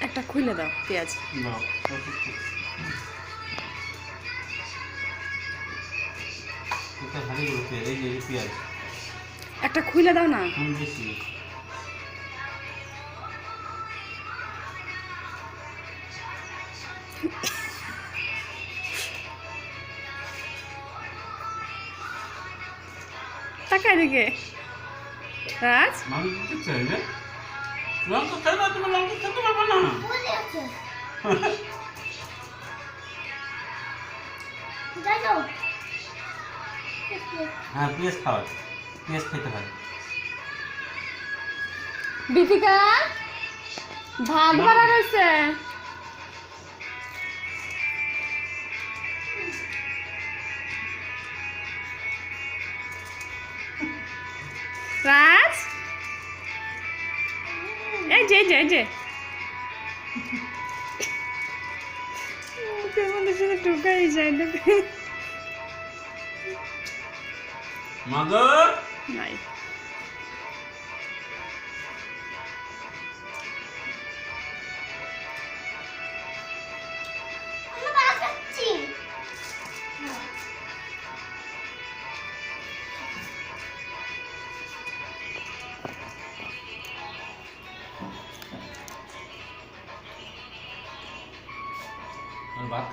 একটা খুলে দাও পেঁয়াজ। একটা খুলে দাও না? আছে দেখো। হ্যাঁ পেঁয়াজ খাওয়া পেঁয়াজ খেতে হয়। বিথিকা বাড়া রয়েছে। রাজ? এই যে যে যে। মুখের মধ্যে শুধু ঢুকাই যায় দেখে মাগো নাই।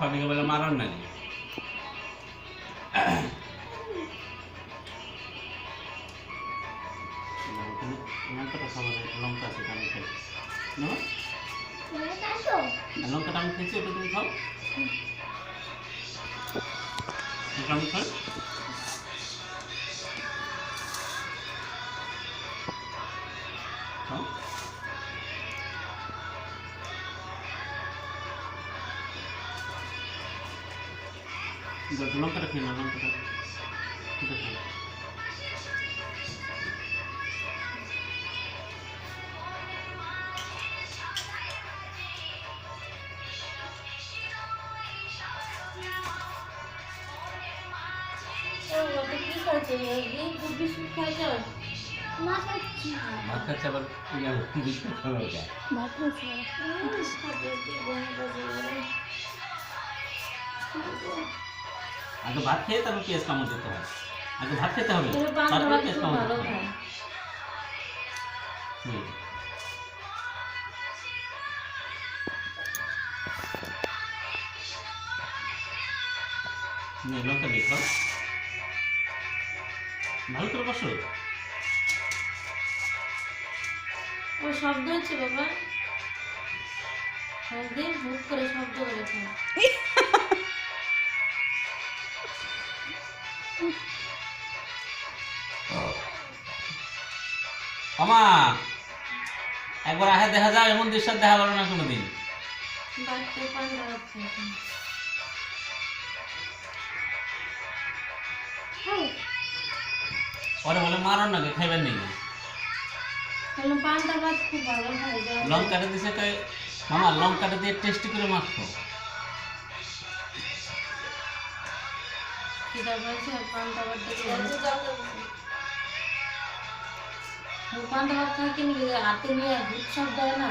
আর ভাত খাওয়া নিয়ে বলে মারার নাকি লঙ্কাটা খাব না লঙ্কা আছে আমি খাই না বলে দেখো আর লঙ্কাটা আমি খেয়েছি ওটা তুমি খাও এটা আমি খাই লঙ্কাটা খেয়ে না লঙ্কাটা খাচ্ছি ভাত খাচ্ছে আবার বিস্কুট খাবে ওটা ভাত রয়েছে আগে ভাত খেয়ে তারপর পেঁয়াজ কামড় দিতে হয়। আগে ভাত খেতে হবে। তারপরে পেঁয়াজ কামড় দিতে হবে। হুম। লঙ্কা দিয়ে খাও। ভালো করে বসো ও শব্দ হচ্ছে বাবা। শব্দে ভুট করে শব্দ করে আমা একবার আহে দেখা যাও এমন দৃশ্য দেখা যাবে না কোনোদিন। এখন। পরে বলে মারো নাকি? খাইবেন হয় যা- লঙ্কাটা দিছে কই মামা লঙ্কাটা দিয়ে টেস্টি করে মাখো। খিদা পাইছে আর পান্ডা ভাত ও পান্ডা ভাত খাই হাতে নিয়ে শব্দ হয় না।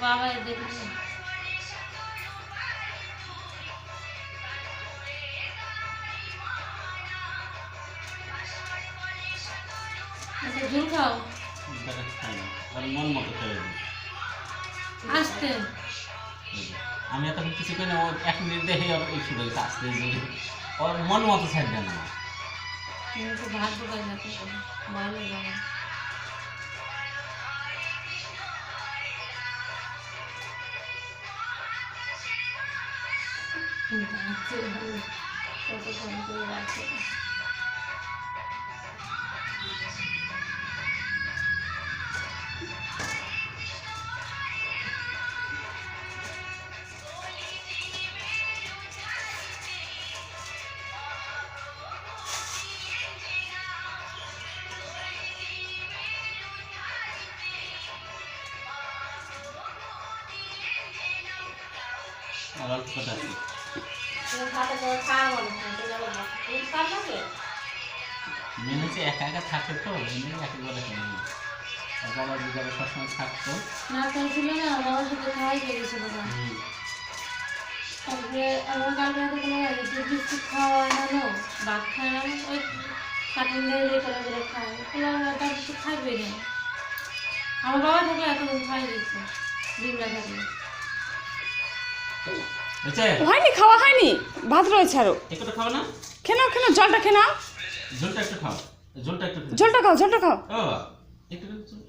বাবা দেখবে আচ্ছা খাও। আর মন মতো খেয়ে আসতে। আমি এতক্ষণ কিছু করি না, ও এক মিনিট দেখে ওর এই শুরু হয়েছে, আসতে জোরে। ওর মন মতো ছাড়বে না। তুমি তো ভাত ঢুকাই না ভালো যাবে কতক্ষণ করে রাখে তুমি পারবে কি মেন হচ্ছে একা একা থাকে তো এমনি একেবারে কেন বাবা বিকালে সবসময় থাকতো। না তো ছিল না বাবার সাথে খাওয়াই গেছিল তারপরে আমার কালকে রাতে কোনো বিস্কুট খাওয়া না নো। ভাত খায় না ওই কাটিং দিয়ে করে করে খায়। তার কিছু খাইবে না। আমার বাবা থাকলে এতদিন খাই দিচ্ছে ডিমলা থাকলে। হয়নি খাওয়া হয়নি। ভাত রয়েছে আরও। একটু খাও না? খেয়ে নাও খেয়ে নাও, জলটা খেয়ে ঝোলটা একটু খাও। ঝোলটা একটু খাও। জলটা খাও একটু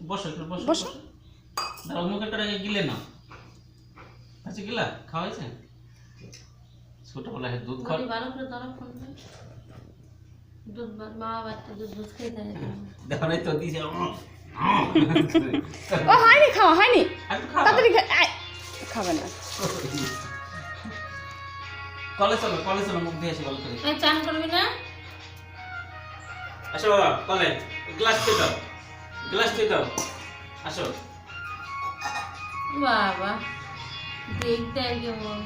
বসো একটু বসো দাঁড়াও গিলে নাও। আচ্ছা গিলা খাওয়া হয়েছে? ছোট দুধ ভালো করে ফোন দুধ মা বাচ্চা দুধ দুধ খেয়ে থাকে দেখো তো দিছে ও হয়নি খাওয়া হয়নি। তাড়াতাড়ি খাবে না। কলে চলো কলে চলো মুখ দিয়ে এসে গল্প করি। চান করবি না? আসো বাবা কলে গ্লাস খেয়ে দাও গ্লাস খেয়ে দাও আসো। বাবা দেখতে কেমন